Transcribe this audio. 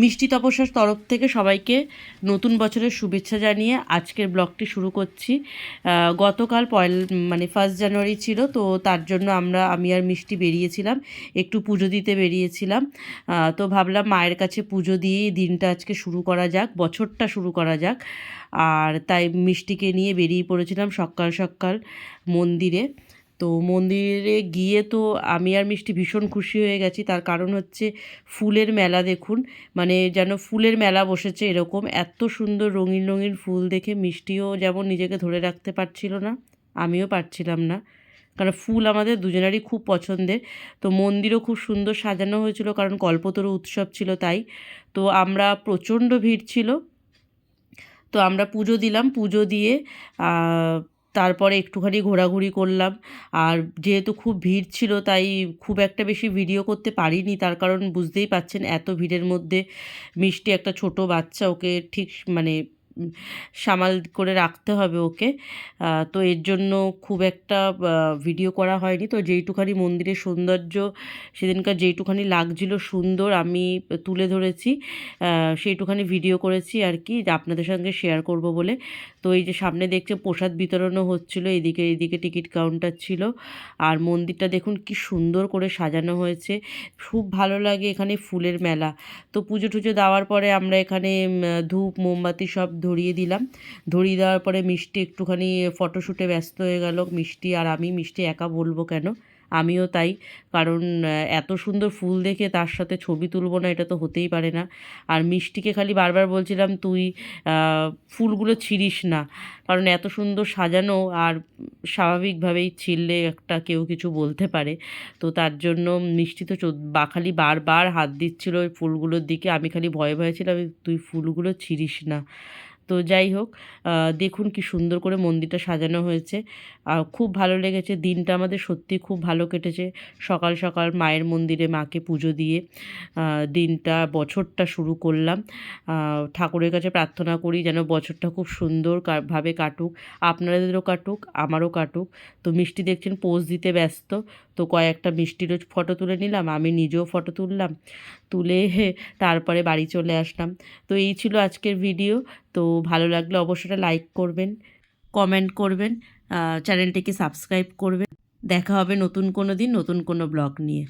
মিষ্টি তপস্যার তরফ থেকে সবাইকে নতুন বছরের শুভেচ্ছা জানিয়ে আজকের ব্লগটি শুরু করছি। গতকাল পয়ল মানে ফার্স্ট জানুয়ারি ছিল, তো তার জন্য আমরা, আমি আর মিষ্টি বেরিয়েছিলাম, একটু পুজো দিতে বেরিয়েছিলাম। তো ভাবলাম মায়ের কাছে পুজো দিয়েই দিনটা আজকে শুরু করা যাক, বছরটা শুরু করা যাক। আর তাই মিষ্টিকে নিয়ে বেরিয়ে পড়েছিলাম সকাল সকাল মন্দিরে। তো মন্দিরে গিয়ে তো আমি আর মিষ্টি ভীষণ খুশি হয়ে গেছি। তার কারণ হচ্ছে ফুলের মেলা দেখুন মানে যেন ফুলের মেলা বসেছে এরকম। এত সুন্দর রঙিন রঙিন ফুল দেখে মিষ্টিও যেমন নিজেকে ধরে রাখতে পারছিল না, আমিও পারছিলাম না। কারণ ফুল আমাদের দুজনেরই খুব পছন্দের। তো মন্দিরও খুব সুন্দর সাজানো হয়েছিল, কারণ কল্পতরু উৎসব ছিল তাই। তো আমরা প্রচণ্ড ভিড় ছিল। তো আমরা পুজো দিলাম। পুজো দিয়ে তারপরে একটুখানি ঘোরাঘুরি করলাম। আর যেহেতু খুব ভিড় ছিল, তাই খুব একটা বেশি ভিডিও করতে পারিনি। তার কারণ বুঝতেই পাচ্ছেন এত ভিড়ের মধ্যে মিষ্টি একটা ছোট বাচ্চা ওকে ঠিক মানে সামাল করে রাখতে হবে ওকে। তো এর জন্য খুব একটা ভিডিও করা হয়নি। তো যেইটুখানি মন্দিরের সৌন্দর্য, সেদিনকার যেইটুখানি লাগছিল সুন্দর আমি তুলে ধরেছি। সেইটুখানি ভিডিও করেছি আর কি, আপনাদের সঙ্গে শেয়ার করব বলে। তো এই যে সামনে দেখছে প্রসাদ বিতরণও হচ্ছিল, এদিকে এদিকে টিকিট কাউন্টার ছিল। আর মন্দিরটা দেখুন কি সুন্দর করে সাজানো হয়েছে। খুব ভালো লাগে এখানে ফুলের মেলা। তো পুজো টুজো দেওয়ার পরে আমরা এখানে ধূপ, মোমবাতি সব ধরিয়ে দিলাম। ধরিয়ে দেওয়ার পরে মিষ্টি একটুখানি ফটোশ্যুটে ব্যস্ত হয়ে গেল। মিষ্টি আর আমি, মিষ্টি একা বলব কেন? আমিও তাই। কারণ এত সুন্দর ফুল দেখে তার সাথে ছবি তুলবো না, এটা তো হতেই পারে না। আর মিষ্টিকে খালি বারবার বলছিলাম, তুই ফুলগুলো ছিঁড়িস না। কারণ এত সুন্দর সাজানো আর স্বাভাবিকভাবেই ছিঁড়লে একটা কেউ কিছু বলতে পারে। তো তার জন্য মিষ্টি তো বা, খালি বারবার হাত দিচ্ছিল ওই ফুলগুলোর দিকে। আমি খালি ভয়ে ভয়ে ছিলাম, তুই ফুলগুলো ছিঁড়িস না। তো যাই হোক দেখুন কি সুন্দর করে মন্দিরটা সাজানো হয়েছে। আর খুব ভালো লেগেছে, দিনটা আমাদের সত্যি খুব ভালো কেটেছে। সকাল সকাল মায়ের মন্দিরে মাকে পুজো দিয়ে দিনটা, বছরটা শুরু করলাম। ঠাকুরের কাছে প্রার্থনা করি যেন বছরটা খুব সুন্দর ভাবে কাটুক। আপনাদেরও কাটুক, আমারও কাটুক। তো মিষ্টি দেখছেন, পোজ দিতে ব্যস্ত। তো কয়েকটা মিষ্টিরও ফটো তুলে নিলাম, আমি নিজেও ফটো তুললাম। তুলে তারপরে বাড়ি চলে আসলাম। তো এই ছিল আজকের ভিডিও। তো ভালো লাগলে অবশ্যই লাইক করবেন কমেন্ট করবেন চ্যানেলটিকে সাবস্ক্রাইব করবেন। দেখা হবে নতুন কোনো দিন, নতুন কোনো ব্লগ নিয়ে।